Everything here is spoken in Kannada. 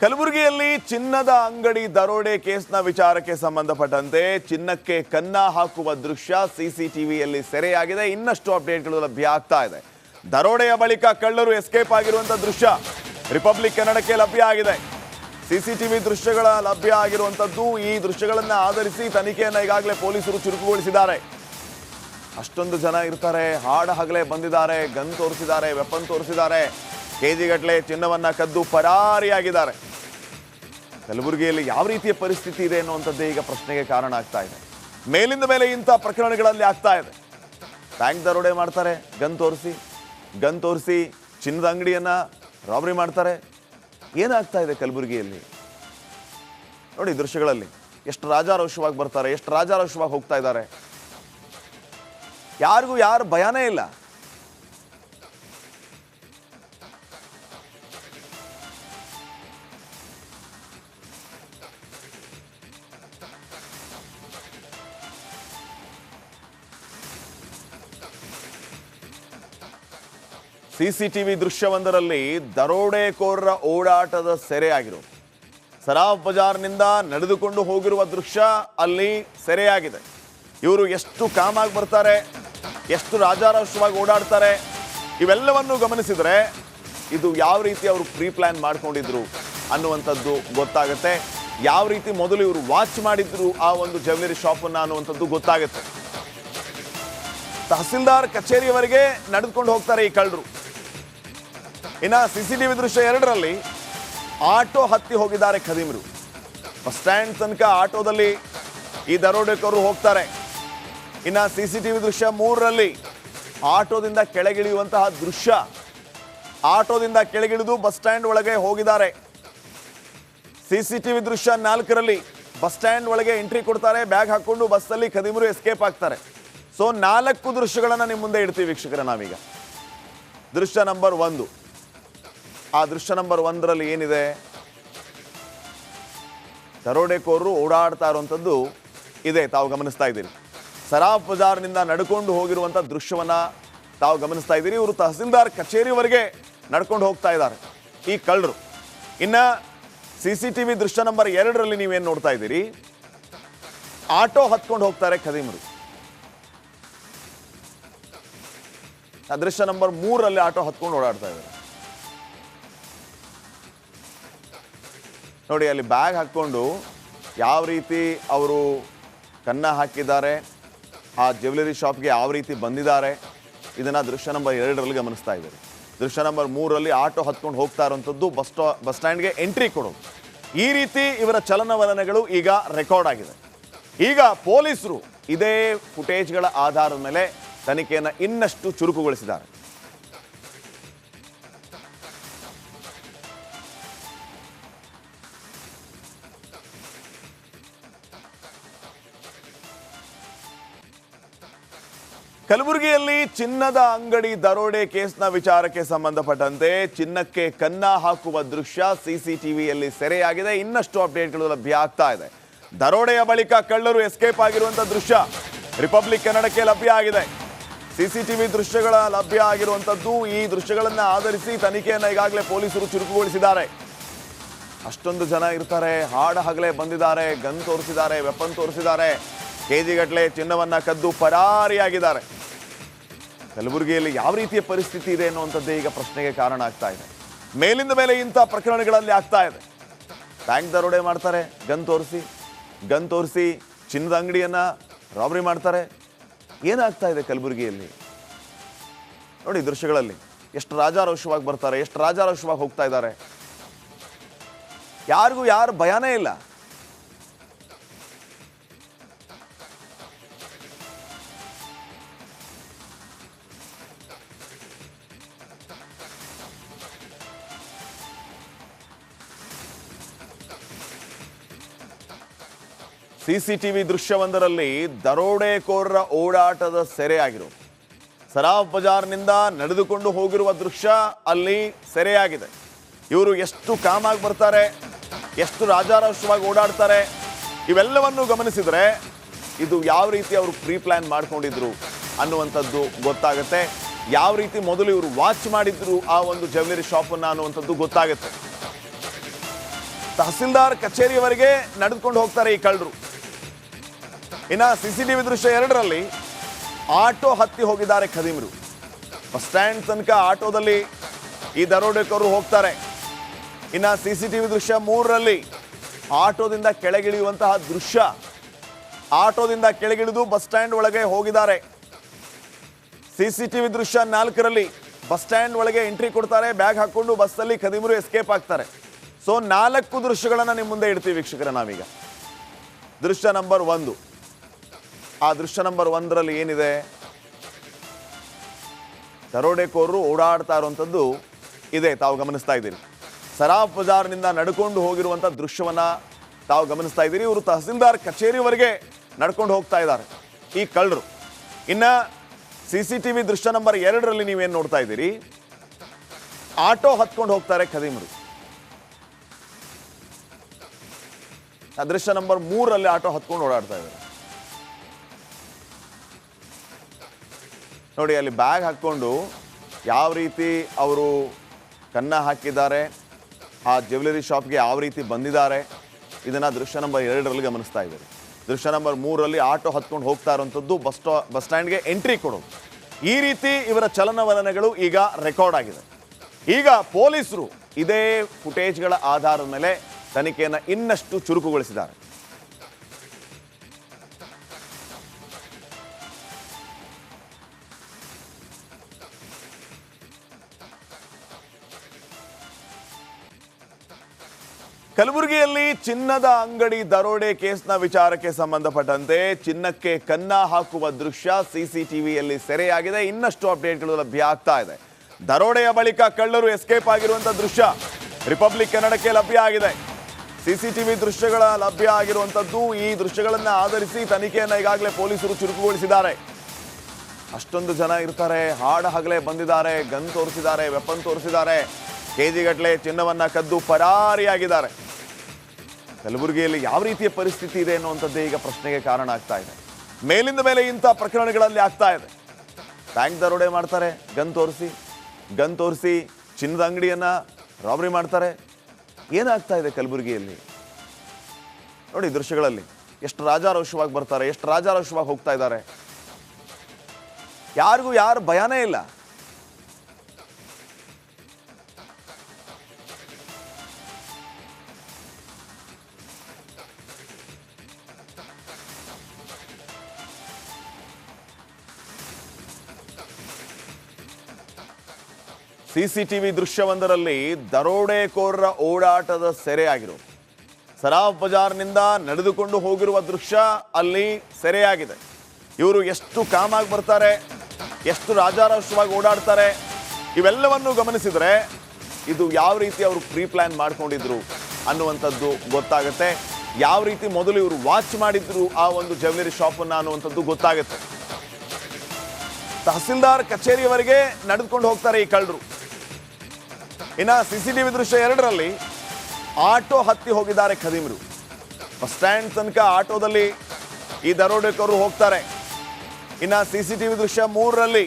ಕಲಬುರಗಿಯಲ್ಲಿ ಚಿನ್ನದ ಅಂಗಡಿ ದರೋಡೆ ಕೇಸ್ನ ವಿಚಾರಕ್ಕೆ ಸಂಬಂಧಪಟ್ಟಂತೆ ಚಿನ್ನಕ್ಕೆ ಕನ್ನ ಹಾಕುವ ದೃಶ್ಯ ಸಿಸಿಟಿವಿಯಲ್ಲಿ ಸೆರೆಯಾಗಿದೆ. ಇನ್ನಷ್ಟು ಅಪ್ಡೇಟ್ಗಳು ಲಭ್ಯ ಆಗ್ತಾ ಇದೆ. ದರೋಡೆಯ ಬಳಿಕ ಕಳ್ಳರು ಎಸ್ಕೇಪ್ ಆಗಿರುವಂತ ದೃಶ್ಯ ರಿಪಬ್ಲಿಕ್ ಕನ್ನಡಕ್ಕೆ ಲಭ್ಯ ಆಗಿದೆ. ಸಿಸಿಟಿವಿ ದೃಶ್ಯಗಳ ಲಭ್ಯ ಆಗಿರುವಂತದ್ದು ಈ ದೃಶ್ಯಗಳನ್ನ ಆಧರಿಸಿ ತನಿಖೆಯನ್ನು ಈಗಾಗಲೇ ಪೊಲೀಸರು ಚುರುಕುಗೊಳಿಸಿದ್ದಾರೆ. ಅಷ್ಟೊಂದು ಜನ ಇರ್ತಾರೆ, ಹಾಡ ಹಗಲೇ ಬಂದಿದ್ದಾರೆ, ಗನ್ ತೋರಿಸಿದ್ದಾರೆ ವೆಪನ್ ತೋರಿಸಿದ್ದಾರೆ. ಕೆಜಿಗಟ್ಟಲೆ ಚಿನ್ನವನ್ನ ಕದ್ದು ಪರಾರಿಯಾಗಿದ್ದಾರೆ. ಕಲಬುರಗಿಯಲ್ಲಿ ಯಾವ ರೀತಿಯ ಪರಿಸ್ಥಿತಿ ಇದೆ ಅನ್ನುವಂಥದ್ದೇ ಈಗ ಪ್ರಶ್ನೆಗೆ ಕಾರಣ ಆಗ್ತಾ ಇದೆ. ಮೇಲಿಂದ ಮೇಲೆ ಇಂಥ ಪ್ರಕರಣಗಳಲ್ಲಿ ಆಗ್ತಾ ಇದೆ. ಬ್ಯಾಂಕ್ ದರೋಡೆ ಮಾಡ್ತಾರೆ, ಗನ್ ತೋರಿಸಿ ಗನ್ ತೋರಿಸಿ ಚಿನ್ನದ ಅಂಗಡಿಯನ್ನ ರಾಬರಿ ಮಾಡ್ತಾರೆ. ಏನಾಗ್ತಾ ಇದೆ ಕಲಬುರಗಿಯಲ್ಲಿ? ನೋಡಿ ದೃಶ್ಯಗಳಲ್ಲಿ ಎಷ್ಟು ರಾಜಾರೋಷವಾಗಿ ಬರ್ತಾರೆ, ಎಷ್ಟು ರಾಜಾರೋಷವಾಗಿ ಹೋಗ್ತಾ ಇದ್ದಾರೆ. ಯಾರಿಗೂ ಯಾರು ಭಯನೇ ಇಲ್ಲ. ಸಿಸಿಟಿವಿ ದೃಶ್ಯವೊಂದರಲ್ಲಿ ದರೋಡೆಕೋರರ ಓಡಾಟದ ಸೆರೆಯಾಗಿರೋದು ಸರಾಫ್ ಬಜಾರ್ನಿಂದ ನಡೆದುಕೊಂಡು ಹೋಗಿರುವ ದೃಶ್ಯ ಅಲ್ಲಿ ಸೆರೆಯಾಗಿದೆ. ಇವರು ಎಷ್ಟು ಕಾಮಾಗಿ ಬರ್ತಾರೆ, ಎಷ್ಟು ರಾಜಾರೋಷವಾಗಿ ಓಡಾಡ್ತಾರೆ, ಇವೆಲ್ಲವನ್ನು ಗಮನಿಸಿದರೆ ಇದು ಯಾವ ರೀತಿ ಅವರು ಪ್ರೀ ಪ್ಲ್ಯಾನ್ ಮಾಡ್ಕೊಂಡಿದ್ರು ಅನ್ನುವಂಥದ್ದು ಗೊತ್ತಾಗುತ್ತೆ. ಯಾವ ರೀತಿ ಮೊದಲು ಇವರು ವಾಚ್ ಮಾಡಿದ್ರು ಆ ಒಂದು ಜ್ಯುವೆಲರಿ ಶಾಪನ್ನು ಅನ್ನುವಂಥದ್ದು ಗೊತ್ತಾಗುತ್ತೆ. ತಹಸೀಲ್ದಾರ್ ಕಚೇರಿಯವರೆಗೆ ನಡೆದುಕೊಂಡು ಹೋಗ್ತಾರೆ ಈ ಕಳ್ಳರು. ಇನ್ನ ವಿ ದೃಶ್ಯ ಎರಡರಲ್ಲಿ ಆಟೋ ಹತ್ತಿ ಹೋಗಿದ್ದಾರೆ ಖದೀಮರು. ಬಸ್ ಸ್ಟ್ಯಾಂಡ್ ತನಕ ಆಟೋದಲ್ಲಿ ಈ ದರೋಡೆಕರು ಹೋಗ್ತಾರೆ. ಇನ್ನು ಸಿ ಸಿ ಟಿ ವಿ ದೃಶ್ಯ ಮೂರರಲ್ಲಿ ಆಟೋದಿಂದ ಕೆಳಗಿಳಿಯುವಂತಹ ದೃಶ್ಯ. ಆಟೋದಿಂದ ಕೆಳಗಿಳಿದು ಬಸ್ ಸ್ಟ್ಯಾಂಡ್ ಒಳಗೆ ಹೋಗಿದ್ದಾರೆ. ಸಿ ಸಿ ಟಿ ವಿ ದೃಶ್ಯ ನಾಲ್ಕರಲ್ಲಿ ಬಸ್ ಸ್ಟ್ಯಾಂಡ್ ಒಳಗೆ ಎಂಟ್ರಿ ಕೊಡ್ತಾರೆ, ಬ್ಯಾಗ್ ಹಾಕ್ಕೊಂಡು ಬಸ್ಸಲ್ಲಿ ಖದೀಮರು ಎಸ್ಕೇಪ್ ಆಗ್ತಾರೆ. ಸೊ ನಾಲ್ಕು ದೃಶ್ಯಗಳನ್ನು ನಿಮ್ಮ ಮುಂದೆ ಇಡ್ತೀವಿ ವೀಕ್ಷಕರ ನಾವೀಗ. ದೃಶ್ಯ ನಂಬರ್ ಒಂದು. ಆ ದೃಶ್ಯ ನಂಬರ್ ಒಂದರಲ್ಲಿ ಏನಿದೆ? ದರೋಡೆಕೋರರು ಓಡಾಡ್ತಾ ಇರುವಂಥದ್ದು ಇದೆ, ತಾವು ಗಮನಿಸ್ತಾ ಇದ್ದೀರಿ. ಸರಾಫ್ ಬಜಾರ್ನಿಂದ ನಡ್ಕೊಂಡು ಹೋಗಿರುವಂಥ ದೃಶ್ಯವನ್ನ ತಾವು ಗಮನಿಸ್ತಾ ಇದ್ದೀರಿ. ಇವರು ತಹಸೀಲ್ದಾರ್ ಕಚೇರಿವರೆಗೆ ನಡ್ಕೊಂಡು ಹೋಗ್ತಾ ಇದ್ದಾರೆ. ಈ ಕಳ್ಳರು. ಇನ್ನ ಸಿ ಸಿ ಟಿ ವಿ ದೃಶ್ಯ ನಂಬರ್ ಎರಡರಲ್ಲಿ ನೀವೇನು ನೋಡ್ತಾ ಇದ್ದೀರಿ? ಆಟೋ ಹತ್ಕೊಂಡು ಹೋಗ್ತಾರೆ ಖದೀಮರು. ಆ ದೃಶ್ಯ ನಂಬರ್ ಮೂರರಲ್ಲಿ ಆಟೋ ಹತ್ಕೊಂಡು ಓಡಾಡ್ತಾ ಇದ್ದಾರೆ. ನೋಡಿ, ಅಲ್ಲಿ ಬ್ಯಾಗ್ ಹಾಕ್ಕೊಂಡು ಯಾವ ರೀತಿ ಅವರು ಕನ್ನ ಹಾಕಿದ್ದಾರೆ, ಆ ಜ್ಯುವೆಲರಿ ಶಾಪ್ಗೆ ಯಾವ ರೀತಿ ಬಂದಿದ್ದಾರೆ, ಇದನ್ನು ದೃಶ್ಯ ನಂಬರ್ ಎರಡರಲ್ಲಿ ಗಮನಿಸ್ತಾ ಇದ್ದಾರೆ. ದೃಶ್ಯ ನಂಬರ್ ಮೂರರಲ್ಲಿ ಆಟೋ ಹತ್ಕೊಂಡು ಹೋಗ್ತಾ ಇರುವಂಥದ್ದು ಬಸ್ ಸ್ಟಾ, ಬಸ್ ಸ್ಟ್ಯಾಂಡ್ಗೆ ಎಂಟ್ರಿ ಕೊಡೋದು. ಈ ರೀತಿ ಇವರ ಚಲನವಲನಗಳು ಈಗ ರೆಕಾರ್ಡ್ ಆಗಿದೆ. ಈಗ ಪೊಲೀಸರು ಇದೇ ಫುಟೇಜ್ಗಳ ಆಧಾರದ ಮೇಲೆ ತನಿಖೆಯನ್ನು ಇನ್ನಷ್ಟು ಚುರುಕುಗೊಳಿಸಿದ್ದಾರೆ. ಕಲಬುರಗಿಯಲ್ಲಿ ಚಿನ್ನದ ಅಂಗಡಿ ದರೋಡೆ ಕೇಸ್ನ ವಿಚಾರಕ್ಕೆ ಸಂಬಂಧಪಟ್ಟಂತೆ ಚಿನ್ನಕ್ಕೆ ಕನ್ನ ಹಾಕುವ ದೃಶ್ಯ ಸಿಸಿಟಿವಿಯಲ್ಲಿ ಸೆರೆಯಾಗಿದೆ. ಇನ್ನಷ್ಟು ಅಪ್ಡೇಟ್ಗಳು ಲಭ್ಯ ಆಗ್ತಾ ಇದೆ. ದರೋಡೆಯ ಬಳಿಕ ಕಳ್ಳರು ಎಸ್ಕೇಪ್ ಆಗಿರುವಂತ ದೃಶ್ಯ ರಿಪಬ್ಲಿಕ್ ಕನ್ನಡಕ್ಕೆ ಲಭ್ಯ ಆಗಿದೆ. ಸಿಸಿಟಿವಿ ದೃಶ್ಯಗಳ ಲಭ್ಯ ಆಗಿರುವಂತದ್ದು ಈ ದೃಶ್ಯಗಳನ್ನ ಆಧರಿಸಿ ತನಿಖೆಯನ್ನು ಈಗಾಗಲೇ ಪೊಲೀಸರು ಚುರುಕುಗೊಳಿಸಿದ್ದಾರೆ. ಅಷ್ಟೊಂದು ಜನ ಇರ್ತಾರೆ, ಹಾಡ ಹಗಲೇ ಬಂದಿದ್ದಾರೆ, ಗನ್ ತೋರಿಸಿದ್ದಾರೆ, ವೆಪನ್ ತೋರಿಸಿದ್ದಾರೆ. ಕೆಜಿಗಟ್ಟಲೆ ಚಿನ್ನವನ್ನ ಕದ್ದು ಪರಾರಿಯಾಗಿದ್ದಾರೆ. ಕಲಬುರಗಿಯಲ್ಲಿ ಯಾವ ರೀತಿಯ ಪರಿಸ್ಥಿತಿ ಇದೆ ಅನ್ನುವಂಥದ್ದೇ ಈಗ ಪ್ರಶ್ನೆಗೆ ಕಾರಣ ಆಗ್ತಾ ಇದೆ. ಮೇಲಿಂದ ಮೇಲೆ ಇಂಥ ಪ್ರಕರಣಗಳಲ್ಲಿ ಆಗ್ತಾ ಇದೆ. ಬ್ಯಾಂಕ್ ದರೋಡೆ ಮಾಡ್ತಾರೆ, ಗನ್ ತೋರಿಸಿ ಗನ್ ತೋರಿಸಿ ಚಿನ್ನದ ಅಂಗಡಿಯನ್ನ ರಾಬರಿ ಮಾಡ್ತಾರೆ. ಏನಾಗ್ತಾ ಇದೆ ಕಲಬುರಗಿಯಲ್ಲಿ? ನೋಡಿ ದೃಶ್ಯಗಳಲ್ಲಿ ಎಷ್ಟು ರಾಜಾರೋಷವಾಗಿ ಬರ್ತಾರೆ, ಎಷ್ಟು ರಾಜಾರೋಷವಾಗಿ ಹೋಗ್ತಾ ಇದ್ದಾರೆ. ಯಾರಿಗೂ ಯಾರು ಭಯನೇ ಇಲ್ಲ. ಸಿಸಿಟಿವಿ ದೃಶ್ಯವೊಂದರಲ್ಲಿ ದರೋಡೆಕೋರರ ಓಡಾಟದ ಸೆರೆಯಾಗಿರೋದು ಸರಾಫ್ ಬಜಾರ್ನಿಂದ ನಡೆದುಕೊಂಡು ಹೋಗಿರುವ ದೃಶ್ಯ ಅಲ್ಲಿ ಸೆರೆಯಾಗಿದೆ. ಇವರು ಎಷ್ಟು ಕಾಮಾಗಿ ಬರ್ತಾರೆ, ಎಷ್ಟು ರಾಜಾರೋಷವಾಗಿ ಓಡಾಡ್ತಾರೆ, ಇವೆಲ್ಲವನ್ನು ಗಮನಿಸಿದರೆ ಇದು ಯಾವ ರೀತಿ ಅವರು ಪ್ರೀ ಪ್ಲ್ಯಾನ್ ಮಾಡ್ಕೊಂಡಿದ್ರು ಅನ್ನುವಂಥದ್ದು ಗೊತ್ತಾಗುತ್ತೆ. ಯಾವ ರೀತಿ ಮೊದಲು ಇವರು ವಾಚ್ ಮಾಡಿದ್ರು ಆ ಒಂದು ಜ್ಯುವೆಲರಿ ಶಾಪನ್ನು ಅನ್ನುವಂಥದ್ದು ಗೊತ್ತಾಗುತ್ತೆ. ತಹಸೀಲ್ದಾರ್ ಕಚೇರಿಯವರೆಗೆ ನಡೆದುಕೊಂಡು ಹೋಗ್ತಾರೆ ಈ ಕಳ್ಳರು. ಇನ್ನ ಸಿಸಿಟಿವಿ ದೃಶ್ಯ ಎರಡರಲ್ಲಿ ಆಟೋ ಹತ್ತಿ ಹೋಗಿದ್ದಾರೆ ಖದೀಮರು. ಬಸ್ ಸ್ಟ್ಯಾಂಡ್ ತನಕ ಆಟೋದಲ್ಲಿ ಈ ದರೋಡೆಕರು ಹೋಗ್ತಾರೆ. ಇನ್ನು ಸಿ ಸಿ ಟಿ ವಿ ದೃಶ್ಯ ಮೂರರಲ್ಲಿ ಆಟೋದಿಂದ ಕೆಳಗಿಳಿಯುವಂತಹ ದೃಶ್ಯ. ಆಟೋದಿಂದ ಕೆಳಗಿಳಿದು ಬಸ್ ಸ್ಟ್ಯಾಂಡ್ ಒಳಗೆ ಹೋಗಿದ್ದಾರೆ. ಸಿ ಸಿ ಟಿ ವಿ ದೃಶ್ಯ ನಾಲ್ಕರಲ್ಲಿ ಬಸ್ ಸ್ಟ್ಯಾಂಡ್ ಒಳಗೆ ಎಂಟ್ರಿ ಕೊಡ್ತಾರೆ, ಬ್ಯಾಗ್ ಹಾಕೊಂಡು ಬಸ್ಸಲ್ಲಿ ಖದೀಮರು ಎಸ್ಕೇಪ್ ಆಗ್ತಾರೆ. ಸೊ ನಾಲ್ಕು ದೃಶ್ಯಗಳನ್ನು ನಿಮ್ಮ ಮುಂದೆ ಇಡ್ತೀವಿ ವೀಕ್ಷಕರ ನಾವೀಗ. ದೃಶ್ಯ ನಂಬರ್ ಒಂದು. ಆ ದೃಶ್ಯ ನಂಬರ್ ಒಂದರಲ್ಲಿ ಏನಿದೆ? ದರೋಡೆಕೋರರು ಓಡಾಡ್ತಾ ಇರುವಂಥದ್ದು ಇದೆ, ತಾವು ಗಮನಿಸ್ತಾ ಇದ್ದೀರಿ. ಸರಾಫ್ ಬಜಾರ್ನಿಂದ ನಡ್ಕೊಂಡು ಹೋಗಿರುವಂಥ ದೃಶ್ಯವನ್ನು ತಾವು ಗಮನಿಸ್ತಾ ಇದ್ದೀರಿ. ಇವರು ತಹಸೀಲ್ದಾರ್ ಕಚೇರಿವರೆಗೆ ನಡ್ಕೊಂಡು ಹೋಗ್ತಾ ಇದ್ದಾರೆ. ಈ ಕಳ್ಳರು. ಇನ್ನು ಸಿ ಸಿ ಟಿ ವಿ ದೃಶ್ಯ ನಂಬರ್ ಎರಡರಲ್ಲಿ ನೀವೇನು ನೋಡ್ತಾ ಇದ್ದೀರಿ? ಆಟೋ ಹತ್ಕೊಂಡು ಹೋಗ್ತಾರೆ ಖದೀಮರು. ಆ ದೃಶ್ಯ ನಂಬರ್ ಮೂರರಲ್ಲಿ ಆಟೋ ಹತ್ಕೊಂಡು ಓಡಾಡ್ತಾ ಇದ್ದಾರೆ. ನೋಡಿ, ಅಲ್ಲಿ ಬ್ಯಾಗ್ ಹಾಕ್ಕೊಂಡು ಯಾವ ರೀತಿ ಅವರು ಕನ್ನ ಹಾಕಿದ್ದಾರೆ, ಆ ಜ್ಯುವೆಲರಿ ಶಾಪ್ಗೆ ಯಾವ ರೀತಿ ಬಂದಿದ್ದಾರೆ, ಇದನ್ನು ದೃಶ್ಯ ನಂಬರ್ ಎರಡರಲ್ಲಿ ಗಮನಿಸ್ತಾ ಇದ್ದಾರೆ. ದೃಶ್ಯ ನಂಬರ್ ಮೂರರಲ್ಲಿ ಆಟೋ ಹತ್ಕೊಂಡು ಹೋಗ್ತಾ ಇರುವಂಥದ್ದು ಬಸ್ ಸ್ಟಾ, ಬಸ್ ಸ್ಟ್ಯಾಂಡ್ಗೆ ಎಂಟ್ರಿ ಕೊಡೋದು. ಈ ರೀತಿ ಇವರ ಚಲನವಲನಗಳು ಈಗ ರೆಕಾರ್ಡ್ ಆಗಿದೆ. ಈಗ ಪೊಲೀಸರು ಇದೇ ಫುಟೇಜ್ಗಳ ಆಧಾರದ ಮೇಲೆ ತನಿಖೆಯನ್ನು ಇನ್ನಷ್ಟು ಚುರುಕುಗೊಳಿಸಿದ್ದಾರೆ. ಕಲಬುರಗಿಯಲ್ಲಿ ಚಿನ್ನದ ಅಂಗಡಿ ದರೋಡೆ ಕೇಸ್ನ ವಿಚಾರಕ್ಕೆ ಸಂಬಂಧಪಟ್ಟಂತೆ ಚಿನ್ನಕ್ಕೆ ಕನ್ನ ಹಾಕುವ ದೃಶ್ಯ ಸಿಸಿಟಿವಿಯಲ್ಲಿ ಸೆರೆಯಾಗಿದೆ. ಇನ್ನಷ್ಟು ಅಪ್ಡೇಟ್ಗಳು ಲಭ್ಯ ಆಗ್ತಾ ಇದೆ. ದರೋಡೆಯ ಬಳಿಕ ಕಳ್ಳರು ಎಸ್ಕೇಪ್ ಆಗಿರುವಂತ ದೃಶ್ಯ ರಿಪಬ್ಲಿಕ್ ಕನ್ನಡಕ್ಕೆ ಲಭ್ಯ ಆಗಿದೆ. ಸಿಸಿಟಿವಿ ದೃಶ್ಯಗಳ ಲಭ್ಯ ಆಗಿರುವಂತದ್ದು ಈ ದೃಶ್ಯಗಳನ್ನು ಆಧರಿಸಿ ತನಿಖೆಯನ್ನು ಈಗಾಗಲೇ ಪೊಲೀಸರು ಚುರುಕುಗೊಳಿಸಿದ್ದಾರೆ. ಅಷ್ಟೊಂದು ಜನ ಇರ್ತಾರೆ, ಹಾಡ ಹಗಲೇ ಬಂದಿದ್ದಾರೆ, ಗನ್ ತೋರಿಸಿದ್ದಾರೆ, ವೆಪನ್ ತೋರಿಸಿದ್ದಾರೆ. ಕೆಜಿಗಟ್ಟಲೆ ಚಿನ್ನವನ್ನ ಕದ್ದು ಪರಾರಿಯಾಗಿದ್ದಾರೆ. ಕಲಬುರಗಿಯಲ್ಲಿ ಯಾವ ರೀತಿಯ ಪರಿಸ್ಥಿತಿ ಇದೆ ಅನ್ನುವಂಥದ್ದೇ ಈಗ ಪ್ರಶ್ನೆಗೆ ಕಾರಣ ಆಗ್ತಾ ಇದೆ. ಮೇಲಿಂದ ಮೇಲೆ ಇಂಥ ಪ್ರಕರಣಗಳಲ್ಲಿ ಆಗ್ತಾ ಇದೆ. ಬ್ಯಾಂಕ್ ದರೋಡೆ ಮಾಡ್ತಾರೆ ಗನ್ ತೋರಿಸಿ ಗನ್ ತೋರಿಸಿ ಚಿನ್ನದ ಅಂಗಡಿಯನ್ನ ರಾಬರಿ ಮಾಡ್ತಾರೆ. ಏನಾಗ್ತಾ ಇದೆ ಕಲಬುರಗಿಯಲ್ಲಿ? ನೋಡಿ ದೃಶ್ಯಗಳಲ್ಲಿ ಎಷ್ಟು ರಾಜಾರೋಷವಾಗಿ ಬರ್ತಾರೆ, ಎಷ್ಟು ರಾಜಾರೋಷವಾಗಿ ಹೋಗ್ತಾ ಇದ್ದಾರೆ. ಯಾರಿಗೂ ಯಾರು ಭಯನೇ ಇಲ್ಲ. ಸಿಸಿಟಿವಿ ದೃಶ್ಯವೊಂದರಲ್ಲಿ ದರೋಡೆಕೋರರ ಓಡಾಟದ ಸೆರೆಯಾಗಿರೋದು. ಸರಾಫ್ ಬಜಾರ್ನಿಂದ ನಡೆದುಕೊಂಡು ಹೋಗಿರುವ ದೃಶ್ಯ ಅಲ್ಲಿ ಸೆರೆಯಾಗಿದೆ. ಇವರು ಎಷ್ಟು ಕಾಮಾಗಿ ಬರ್ತಾರೆ, ಎಷ್ಟು ರಾಜಾರೋಷವಾಗಿ ಓಡಾಡ್ತಾರೆ, ಇವೆಲ್ಲವನ್ನು ಗಮನಿಸಿದರೆ ಇದು ಯಾವ ರೀತಿ ಅವರು ಪ್ರೀ ಪ್ಲ್ಯಾನ್ ಮಾಡ್ಕೊಂಡಿದ್ರು ಅನ್ನುವಂಥದ್ದು ಗೊತ್ತಾಗುತ್ತೆ. ಯಾವ ರೀತಿ ಮೊದಲು ಇವರು ವಾಚ್ ಮಾಡಿದ್ರು ಆ ಒಂದು ಜ್ಯುವೆಲರಿ ಶಾಪನ್ನು ಅನ್ನುವಂಥದ್ದು ಗೊತ್ತಾಗುತ್ತೆ. ತಹಸೀಲ್ದಾರ್ ಕಚೇರಿಯವರೆಗೆ ನಡೆದುಕೊಂಡು ಹೋಗ್ತಾರೆ ಈ ಕಳ್ಳರು. ಇನ್ನ ಸಿಸಿಟಿವಿ ದೃಶ್ಯ ಎರಡರಲ್ಲಿ ಆಟೋ ಹತ್ತಿ ಹೋಗಿದ್ದಾರೆ ಖದೀಮ್ರು. ಬಸ್ ಸ್ಟ್ಯಾಂಡ್ ತನಕ ಆಟೋದಲ್ಲಿ ಈ ದರೋಡೆಕರು ಹೋಗ್ತಾರೆ. ಇನ್ನ ಸಿಸಿಟಿವಿ ದೃಶ್ಯ ಮೂರರಲ್ಲಿ